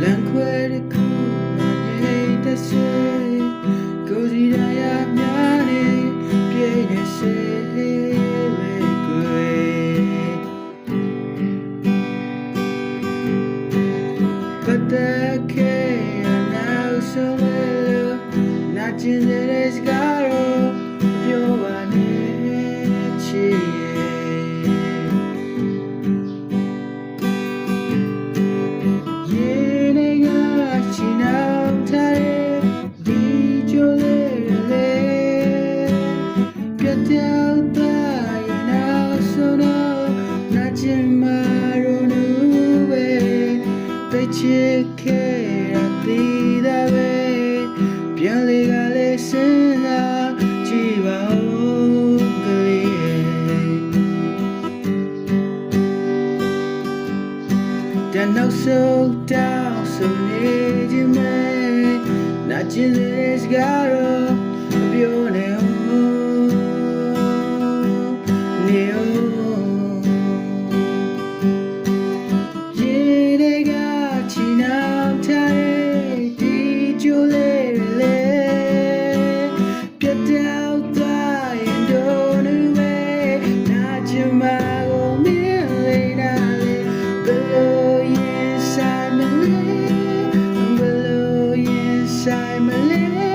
လန်ခွဲတစ်ခုမနေ တိတ်ချစ်ခဲ့ရသေးတာပဲပြန်လေကလေးစဉ်းစားကြည့်ပါဦးကလေးရဲ့တဲ့နောက်ဆုံးတောင်းဆိုနေခြင်းမဲနာကျင်တဲ့စကားတော့ live.